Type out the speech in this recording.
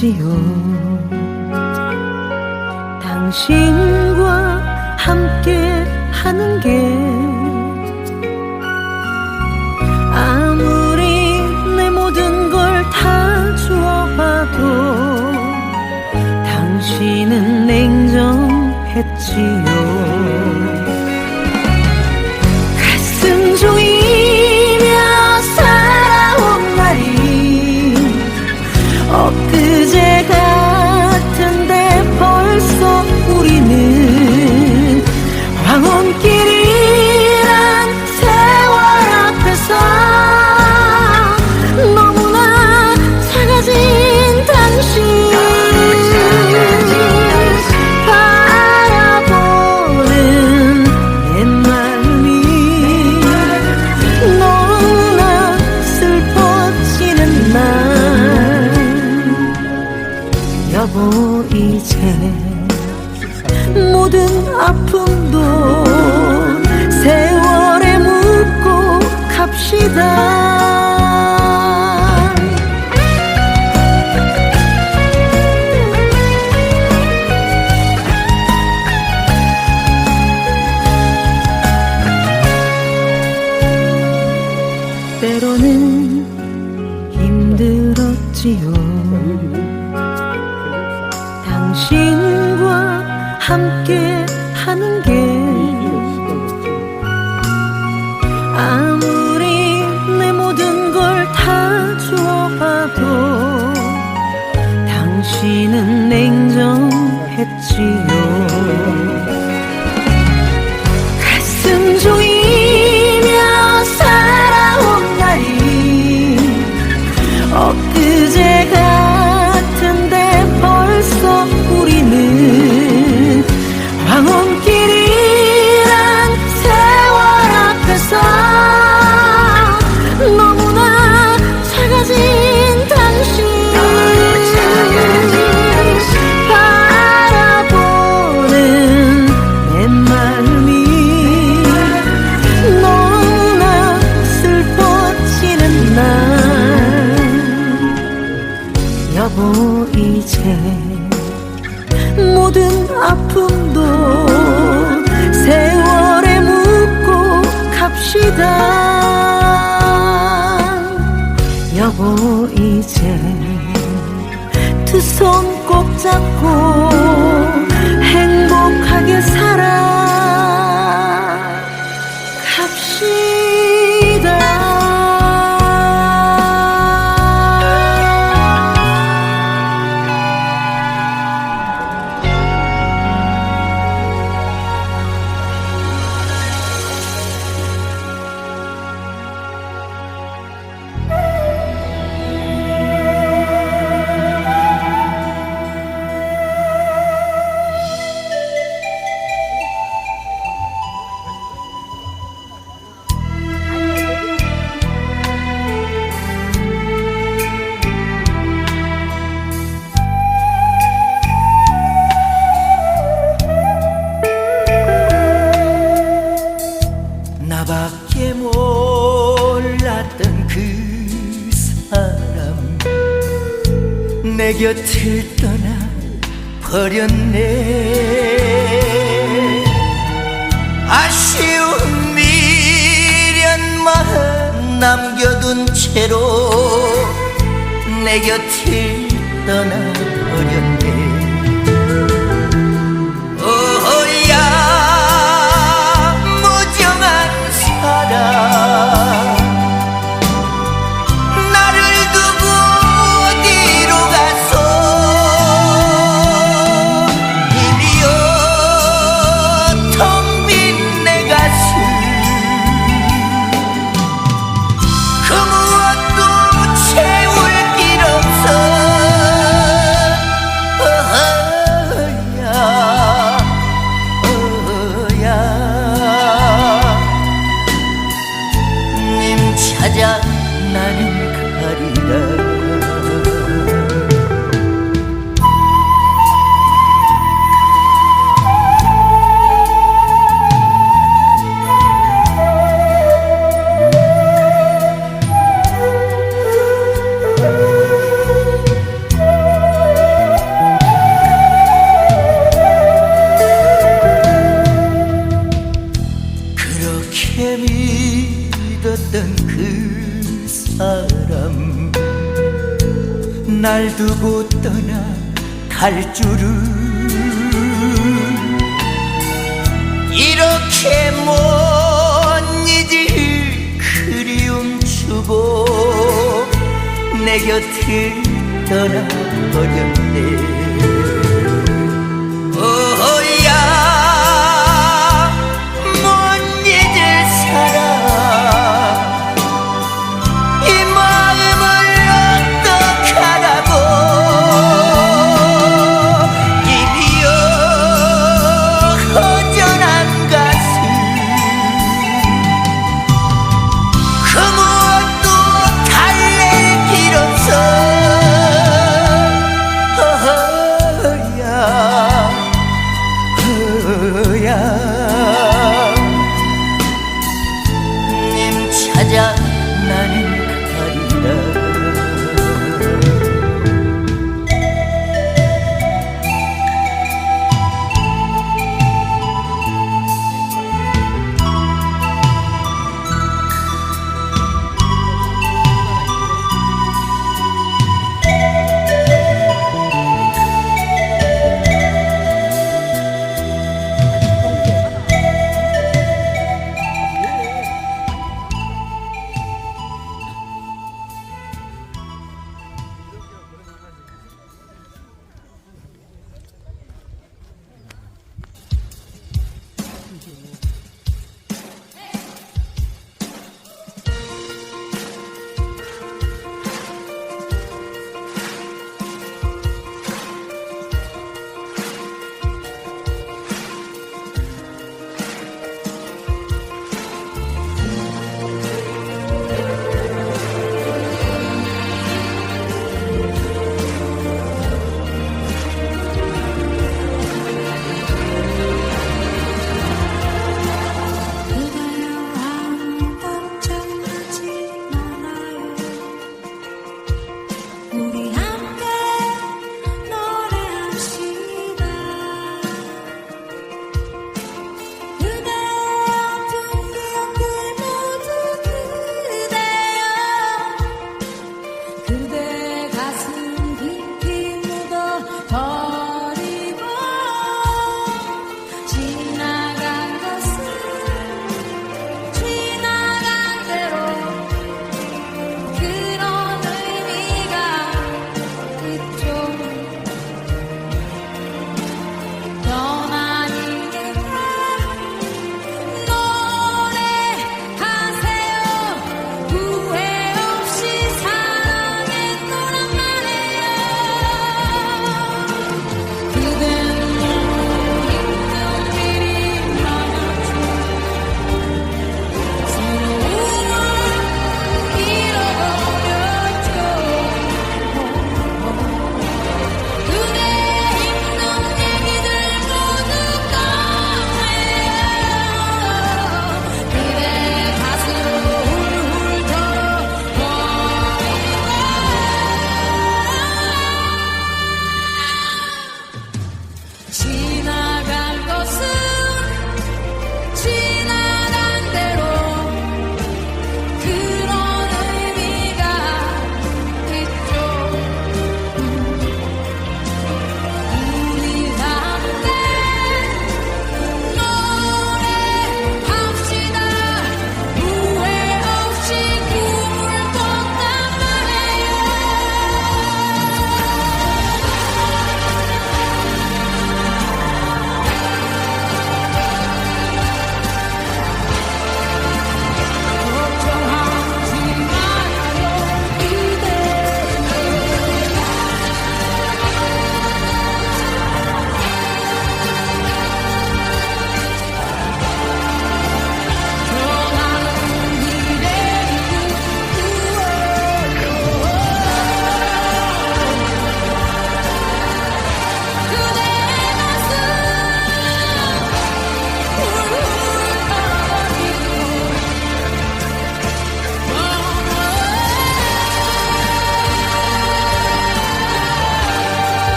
힘들었지요. 당신과 함께 하는 게 아무리 내 모든 걸 다 주어봐도 당신은 냉정했지요 아픔도 세월에 묻고 갑시다. 때로는 힘들었지요. 당신과 함께 하는 게 아무리 내 모든 걸 다 주어봐도 당신은 냉정했지 여보 이제 두 손 꼭 잡고 행복 곁을 떠나 버렸네. 아쉬운 미련만 남겨둔 채로 내 곁을 떠나 버렸네 何かにだ 날 두고 떠나 갈 줄은 이렇게 못 잊을 그리움 주고 내 곁을 떠나버렸네